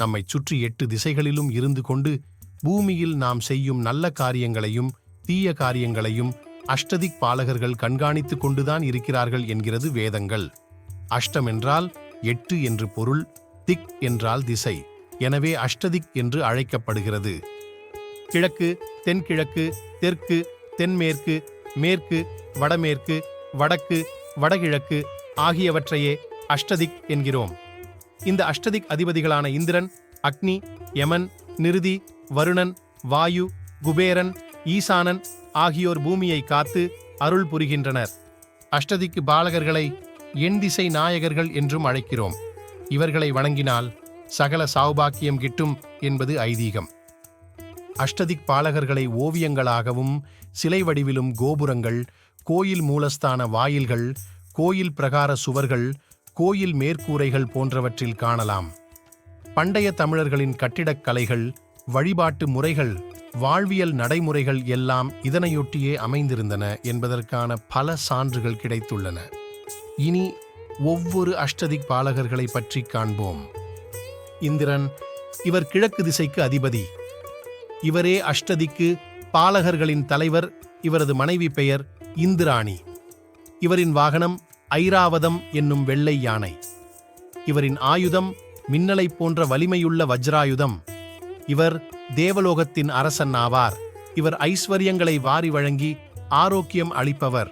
நம்மைச் சுற்றி எட்டு திசைகளிலும் இருந்து கொண்டு பூமியில் நாம் செய்யும் நல்ல காரியங்களையும் தீய காரியங்களையும் அஷ்டதிக் பாலகர்கள் கண்காணித்துக் கொண்டுதான் இருக்கிறார்கள் என்கிறது வேதங்கள். அஷ்டம் என்றால் எட்டு என்று பொருள் திக் என்றால் திசை. எனவே அஷ்டதிக் என்று அழைக்கப்படுகிறது. கிழக்கு தென்கிழக்கு தெற்கு தென்மேற்கு மேற்கு வடமேற்கு வடக்கு வடகிழக்கு ஆகியவற்றையே அஷ்டதிக் என்கிறோம். இந்த அஷ்டதிக் அதிபதிகளான இந்திரன் அக்னி யமன் நிருதி வருணன் வாயு குபேரன் ஈசானன் ஆகியோர் பூமியை காத்து அருள் புரிகின்றனர். அஷ்டதிக்கு பாலகர்களை எண் திசை நாயகர்கள் என்றும் அழைக்கிறோம். இவர்களை வணங்கினால் சகல சௌபாக்கியம் கிட்டும் என்பது ஐதீகம். அஷ்டதிக் பாலகர்களை ஓவியங்களாகவும் சிலை வடிவிலும் கோபுரங்கள் கோயில் மூலஸ்தான வாயில்கள் கோயில் பிரகார சுவர்கள் கோயில் மேற்கூரைகள் போன்றவற்றில் காணலாம். பண்டைய தமிழர்களின் கட்டிடக்கலைகள் வழிபாட்டு முறைகள் வாழ்வியல் நடைமுறைகள் எல்லாம் இதனையொட்டியே அமைந்திருந்தன என்பதற்கான பல சான்றுகள் கிடைத்துள்ளன. இனி ஒவ்வொரு அஷ்டதிக் பாலகர்களை பற்றி காண்போம். இந்திரன் இவர் கிழக்கு திசைக்கு அதிபதி. இவரே அஷ்டதிக்கு பாலகர்களின் தலைவர் இவரது மனைவி பெயர் இந்திராணி. இவரின் வாகனம் ஐராவதம் என்னும் வெள்ளை யானை. இவரின் ஆயுதம் மின்னலைப் போன்ற வலிமையுள்ள வஜ்ராயுதம். இவர் தேவலோகத்தின் அரசன் ஆவார் இவர் ஐஸ்வர்யங்களை வாரி வழங்கி ஆரோக்கியம் அளிப்பவர்.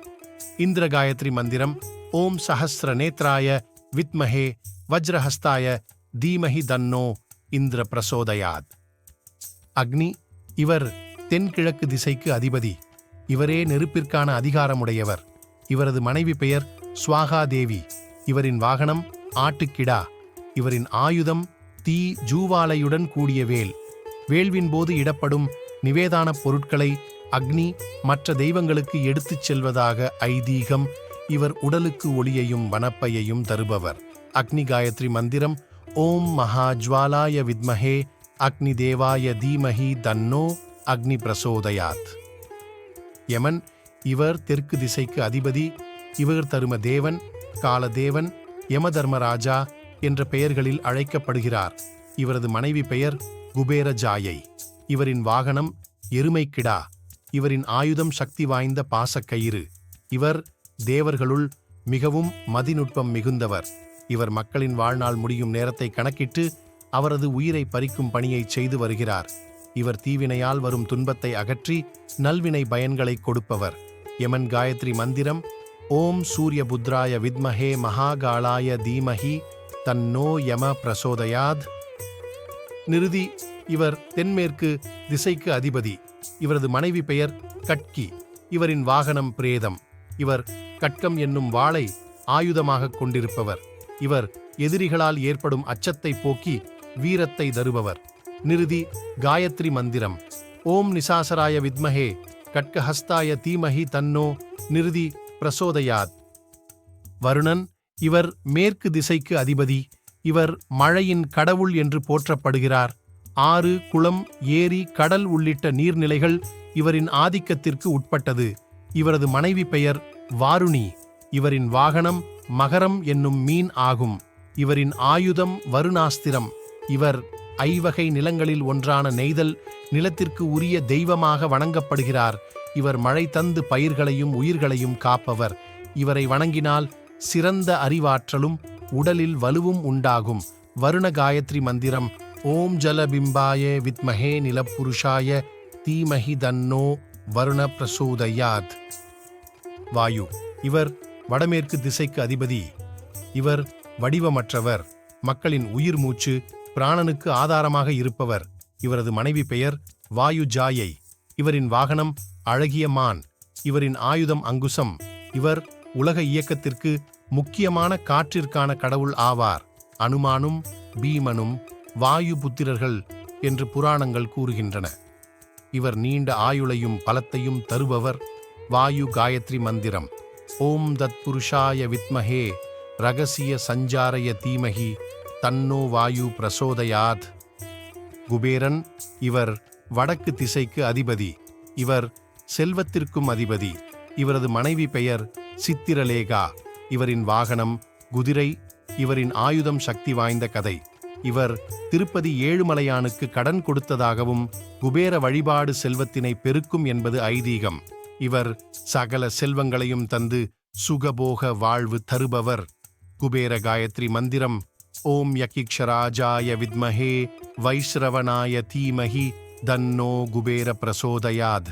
இந்திர காயத்ரி மந்திரம் ஓம் சஹஸ்ர நேத்ராய வித்மஹே வஜ்ரஹஸ்தாய தீமஹி தன்னோ இந்திர பிரசோதயாத். அக்னி இவர் தென்கிழக்கு திசைக்கு அதிபதி. இவரே நெருப்பிற்கான அதிகாரமுடையவர். இவரது மனைவி பெயர் ஸ்வாகா தேவி இவரின் வாகனம் ஆட்டுக்கிடா. இவரின் ஆயுதம் தீ ஜூவாலையுடன் கூடிய வேல். வேள்வின் போது இடப்படும் நிவேதானப் பொருட்களை அக்னி மற்ற தெய்வங்களுக்கு எடுத்துச் செல்வதாக ஐதீகம் இவர் உடலுக்கு ஒளியையும் வனப்பையையும் தருபவர். அக்னி காயத்ரி மந்திரம் ஓம் மகாஜ்வாலாய வித்மஹே அக்னி தேவாய தீமஹி தன்னோ அக்னி பிரசோதயாத். யமன் இவர் தெற்கு திசைக்கு அதிபதி இவர் தரும தேவன் காலதேவன் யமதர்மராஜா என்ற பெயர்களில் அழைக்கப்படுகிறார். இவரது மனைவி பெயர் குபேர ஜாயை இவரின் வாகனம் எருமைக்கிடா. இவரின் ஆயுதம் சக்தி வாய்ந்த பாசக்கயிறு. இவர் தேவர்களுள் மிகவும் மதிநுட்பம் மிகுந்தவர். இவர் மக்களின் வாழ்நாள் முடியும் நேரத்தை கணக்கிட்டு அவரது உயிரை பறிக்கும் பணியை செய்து வருகிறார். இவர் தீவினையால் வரும் துன்பத்தை அகற்றி நல்வினை பயன்களை கொடுப்பவர். யமன் காயத்ரி மந்திரம் ஓம் சூரிய புத்ராய வித்மஹே மகாகாளாய தீமஹி தன்னோ யம பிரசோதயாத். நிருதி இவர் தென்மேற்கு திசைக்கு அதிபதி. இவரது மனைவி பெயர் கட்கி. இவரின் வாகனம் பிரேதம். இவர் கட்கம் என்னும் வாளை ஆயுதமாகக் கொண்டிருப்பவர். இவர் எதிரிகளால் ஏற்படும் அச்சத்தை போக்கி வீரத்தை தருபவர். நிருதி காயத்ரி மந்திரம். ஓம் நிசாசராய வித்மஹே கட்கஹஸ்தாய தீமஹி தன்னோ நிருதி பிரசோதயாத். வருணன் இவர் மேற்கு திசைக்கு அதிபதி இவர் மழையின் கடவுள் என்று போற்றப்படுகிறார். ஆறு குளம் ஏரி கடல் உள்ளிட்ட நீர்நிலைகள் இவரின் ஆதிக்கத்திற்கு உட்பட்டது. இவரது மனைவி பெயர் வாருணி இவரின் வாகனம் மகரம் என்னும் மீன் ஆகும். இவரின் ஆயுதம் வருணாஸ்திரம் இவர் ஐவகை நிலங்களில் ஒன்றான நெய்தல் நிலத்திற்கு உரிய தெய்வமாக வணங்கப்படுகிறார். இவர் மழை தந்து பயிர்களையும் உயிர்களையும் காப்பவர். இவரை வணங்கினால் சிறந்த அறிவாற்றலும் உடலில் வலுவும் உண்டாகும். வருண காயத்ரி மந்திரம் ஓம் ஜலபிம்பாய வித்மஹே நிலப்புருஷாய தீமஹி தன்னோ வருண பிரசோதயாத். வாயு இவர் வடமேற்கு திசைக்கு அதிபதி. இவர் வடிவமற்றவர் மக்களின் உயிர் மூச்சு பிராணனுக்கு ஆதாரமாக இருப்பவர். இவரது மனைவி பெயர் வாயு ஜாயை இவரின் வாகனம் அழகிய மான் இவரின் ஆயுதம் அங்குசம். இவர் உலக இயக்கத்திற்கு முக்கியமான காற்றிற்கான கடவுள் ஆவார். அனுமானும் பீமனும் வாயு புத்திரர்கள் என்று புராணங்கள் கூறுகின்றன. இவர் நீண்ட ஆயுளையும் பலத்தையும் தருபவர் வாயு காயத்ரி மந்திரம். ஓம் தத் புருஷாய வித்மஹே ரகசிய சஞ்சாரய தீமகி தன்னோ வாயு பிரசோதயாத். குபேரன் இவர் வடக்கு திசைக்கு அதிபதி. இவர் செல்வத்திற்கும் அதிபதி. இவரது மனைவி பெயர் சித்திரலேகா. இவரின் வாகனம் குதிரை இவரின் ஆயுதம் சக்தி வாய்ந்த கதை. இவர் திருப்பதி ஏழுமலையானுக்கு கடன் கொடுத்ததாகவும் குபேர வழிபாடு செல்வத்தினை பெருக்கும் என்பது ஐதீகம். இவர் சகல செல்வங்களையும் தந்து சுகபோக வாழ்வு தருபவர். குபேர காயத்ரி மந்திரம் ஓம் யகிக்ஷராஜாய வித்மஹே வைஸ்ரவனாய தீமஹி தன்னோ குபேர பிரசோதயாத்.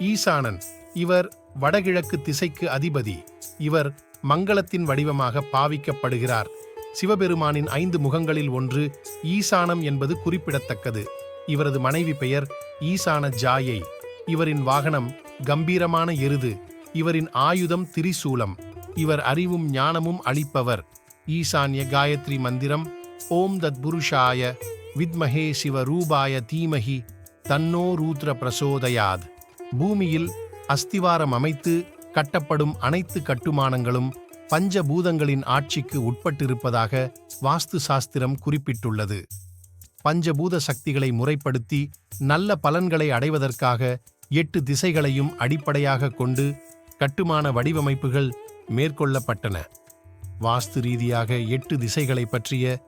ஈசானன் இவர் வடகிழக்கு திசைக்கு அதிபதி. இவர் மங்களத்தின் வடிவமாக பாவிக்கப்படுகிறார். சிவபெருமானின் ஐந்து முகங்களில் ஒன்று ஈசானம் என்பது குறிப்பிடத்தக்கது. இவரது மனைவி பெயர் ஈசான ஜாயை இவரின் வாகனம் கம்பீரமான எருது. இவரின் ஆயுதம் திரிசூலம். இவர் அறிவும் ஞானமும் அளிப்பவர். ஈசான்ய காயத்ரி மந்திரம் ஓம் தத் புருஷாய வித்மஹே சிவரூபாய தீமகி தன்னோ ரூத்ர பிரசோதயாத் பூமியில் அஸ்திவாரம் அமைத்து கட்டப்படும் அனைத்து கட்டுமானங்களும் பஞ்சபூதங்களின் ஆட்சிக்கு உட்பட்டிருப்பதாக வாஸ்து சாஸ்திரம் குறிப்பிட்டுள்ளது. பஞ்சபூத சக்திகளை முறைப்படுத்தி நல்ல பலன்களை அடைவதற்காக எட்டு திசைகளையும் அடிப்படையாக கொண்டு கட்டுமான வடிவமைப்புகள் மேற்கொள்ளப்பட்டன. வாஸ்து ரீதியாக எட்டு திசைகளை பற்றிய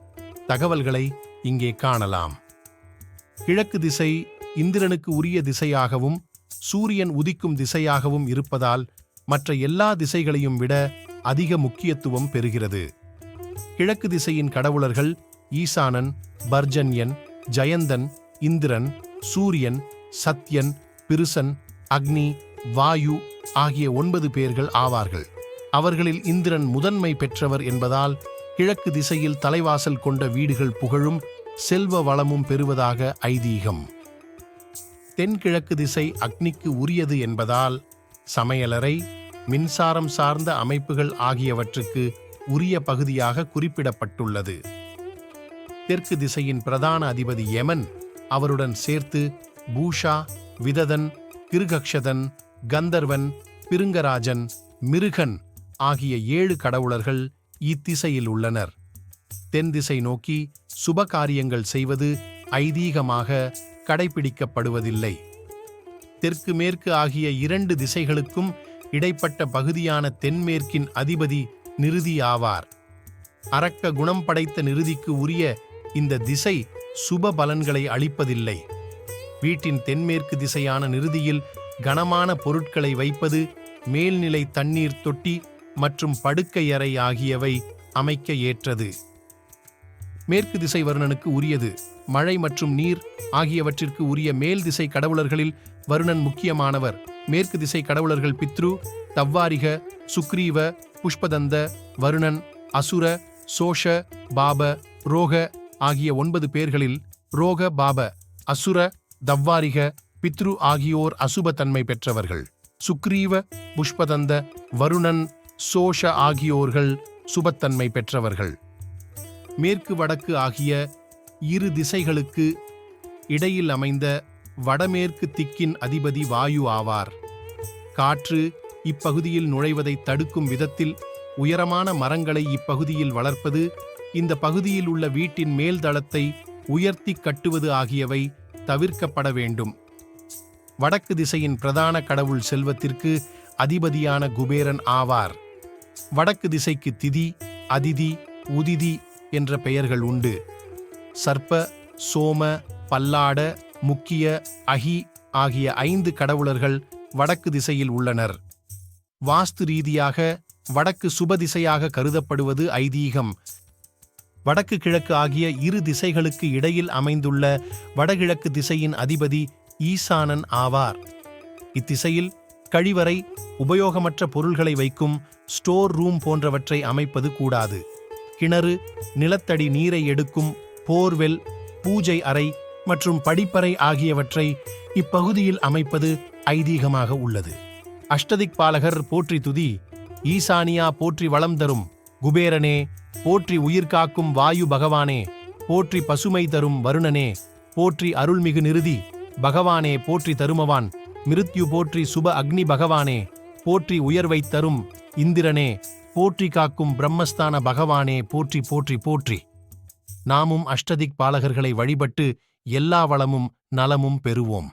தகவல்களை இங்கே காணலாம். கிழக்கு திசை இந்திரனுக்கு உரிய திசையாகவும் சூரியன் உதிக்கும் திசையாகவும் இருப்பதால் மற்ற எல்லா திசைகளையும் விட அதிக முக்கியத்துவம் பெறுகிறது. கிழக்கு திசையின் கடவுளர்கள் ஈசானன் பர்ஜன்யன் ஜயந்தன் இந்திரன் சூரியன் சத்யன் பிருசன் அக்னி வாயு ஆகிய ஒன்பது பேர்கள் ஆவார்கள். அவர்களில் இந்திரன் முதன்மை பெற்றவர் என்பதால் கிழக்கு திசையில் தலைவாசல் கொண்ட வீடுகள் புகழும் செல்வ வளமும் பெறுவதாக ஐதீகம். தென்கிழக்கு திசை அக்னிக்கு உரியது என்பதால் சமையலறை மின்சாரம் சார்ந்த அமைப்புகள் ஆகியவற்றுக்கு உரிய பகுதியாக குறிப்பிடப்பட்டுள்ளது. தெற்கு திசையின் பிரதான அதிபதி யமன் அவருடன் சேர்த்து பூஷா விததன் கிருகக்ஷதன் கந்தர்வன் பிருங்கராஜன் மிருகன் ஆகிய ஏழு கடவுளர்கள் இத்திசையில் உள்ளனர். தென் திசை நோக்கி சுப காரியங்கள் செய்வது ஐதீகமாக கடைபிடிக்கப்படுவதில்லை. தெற்கு மேற்கு ஆகிய இரண்டு திசைகளுக்கும் இடைப்பட்ட பகுதியான தென்மேற்கின் அதிபதி நிருதி ஆவார். அரக்க குணம் படைத்த நிருதிக்கு உரிய இந்த திசை சுப பலன்களை அளிப்பதில்லை. வீட்டின் தென்மேற்கு திசையான நிருதியில் கனமான பொருட்களை வைப்பது மேல்நிலை தண்ணீர் தொட்டி மற்றும் படுக்கையறை ஆகியவை அமைக்க ஏற்றது. மேற்கு திசை வருணனுக்கு உரியது மழை மற்றும் நீர் ஆகியவற்றிற்கு உரிய மேல் திசை கடவுளர்களில் வருணன் முக்கியமானவர். மேற்கு திசை கடவுளர்கள் பித்ரு தவ்வாரிக சுக்ரீவ புஷ்பதந்த வருணன் அசுர சோஷ பாப ரோக ஆகிய ஒன்பது பேர்களில் ரோக பாப அசுர தவ்வாரிக பித்ரு ஆகியோர் அசுப தன்மை பெற்றவர்கள். சுக்ரீவ புஷ்பதந்த வருணன் சோஷ ஆகியோர்கள் சுபத்தன்மை பெற்றவர்கள். மேற்கு வடக்கு ஆகிய இரு திசைகளுக்கு இடையில் அமைந்த வடமேற்கு திக்கின் அதிபதி வாயு ஆவார். காற்று இப்பகுதியில் நுழைவதை தடுக்கும் விதத்தில் உயரமான மரங்களை இப்பகுதியில் வளர்ப்பது இந்த பகுதியில் உள்ள வீட்டின் மேல்தளத்தை உயர்த்தி கட்டுவது ஆகியவை தவிர்க்கப்பட வேண்டும். வடக்கு திசையின் பிரதான கடவுள் செல்வத்திற்கு அதிபதியான குபேரன் ஆவார். வடக்கு திசைக்கு திதி அதிதி உதிதி என்ற பெயர்கள் உண்டு. சர்ப்ப சோம பல்லாட முக்கிய அகி ஆகிய ஐந்து கடவுளர்கள் வடக்கு திசையில் உள்ளனர். வாஸ்து ரீதியாக வடக்கு சுபதிசையாக கருதப்படுவது ஐதீகம். வடக்கு கிழக்கு ஆகிய இரு திசைகளுக்கு இடையில் அமைந்துள்ள வடகிழக்கு திசையின் அதிபதி ஈசானன் ஆவார். இத்திசையில் கழிவறை உபயோகமற்ற பொருள்களை வைக்கும் ஸ்டோர் ரூம் போன்றவற்றை அமைப்பது கூடாது. கிணறு நிலத்தடி நீரை எடுக்கும் போர்வெல் பூஜை அறை மற்றும் படிப்பறை ஆகியவற்றை இப்பகுதியில் அமைப்பது ஐதீகமாக உள்ளது. அஷ்டதிக் பாலகர் போற்றி துதி ஈசானியா போற்றி வளம் தரும் குபேரனே போற்றி உயிர் காக்கும் வாயு பகவானே போற்றி பசுமை தரும் வருணனே போற்றி அருள்மிகு நிறுதி பகவானே போற்றி தருமவான் மிருத்யு போற்றி சுப அக்னி பகவானே போற்றி உயர்வை தரும் இந்திரனே போற்றி காக்கும் பிரம்மஸ்தான பகவானே போற்றி போற்றி போற்றி. நாமும் அஷ்டதிக் பாலகர்களை வழிபட்டு எல்லா வளமும் நலமும் பெறுவோம்.